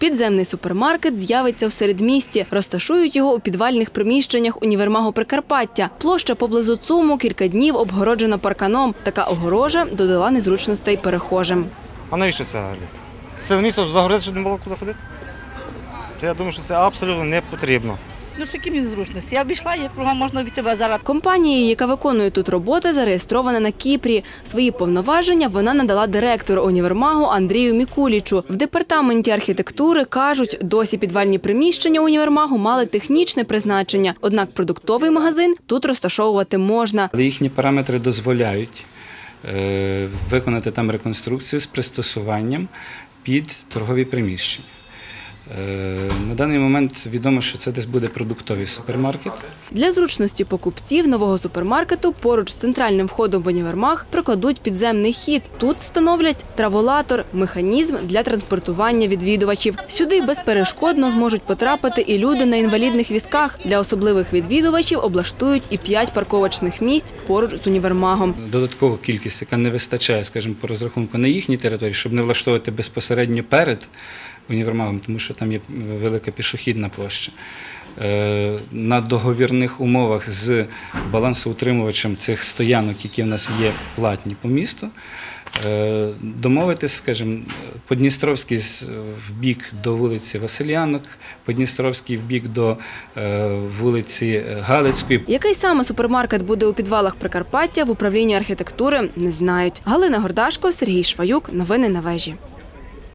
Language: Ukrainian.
Підземний супермаркет з'явиться в середмісті. Розташують його у підвальних приміщеннях універмагу Прикарпаття. Площа поблизу ЦУМу кілька днів обгороджена парканом. Така огорожа додала незручностей перехожим. А навіщо це взагалі? Це місто загородити, щоб не було куди ходити? Я думаю, що це абсолютно не потрібно. Ну, що які незручності. Я обійшла, як кругом можна від тебе зараз. Компанія, яка виконує тут роботи, зареєстрована на Кіпрі. Свої повноваження вона надала директору універмагу Андрію Мікулічу. В департаменті архітектури кажуть, досі підвальні приміщення універмагу мали технічне призначення. Однак продуктовий магазин тут розташовувати можна. Але їхні параметри дозволяють е, виконати там реконструкцію з пристосуванням під торгові приміщення. На даний момент відомо, що це десь буде продуктовий супермаркет. Для зручності покупців нового супермаркету поруч з центральним входом в універмаг прокладуть підземний хід. Тут встановлять траволатор, механізм для транспортування відвідувачів. Сюди безперешкодно зможуть потрапити і люди на інвалідних візках. Для особливих відвідувачів облаштують і п'ять парковочних місць поруч з універмагом. Додаткову кількість, яка не вистачає, скажімо, по розрахунку на їхній території, щоб не влаштовувати безпосередньо перед універмагом, тому що там є велика пішохідна площа. Е, На договірних умовах з балансоутримувачем цих стоянок, які в нас є платні по місту, е, домовитись, скажімо, Подністровський в бік до вулиці Василянок, Подністровський в бік до е, вулиці Галицької, Який саме супермаркет буде у підвалах Прикарпаття в управлінні архітектури, не знають. Галина Гордашко, Сергій Шваюк. Новини на вежі.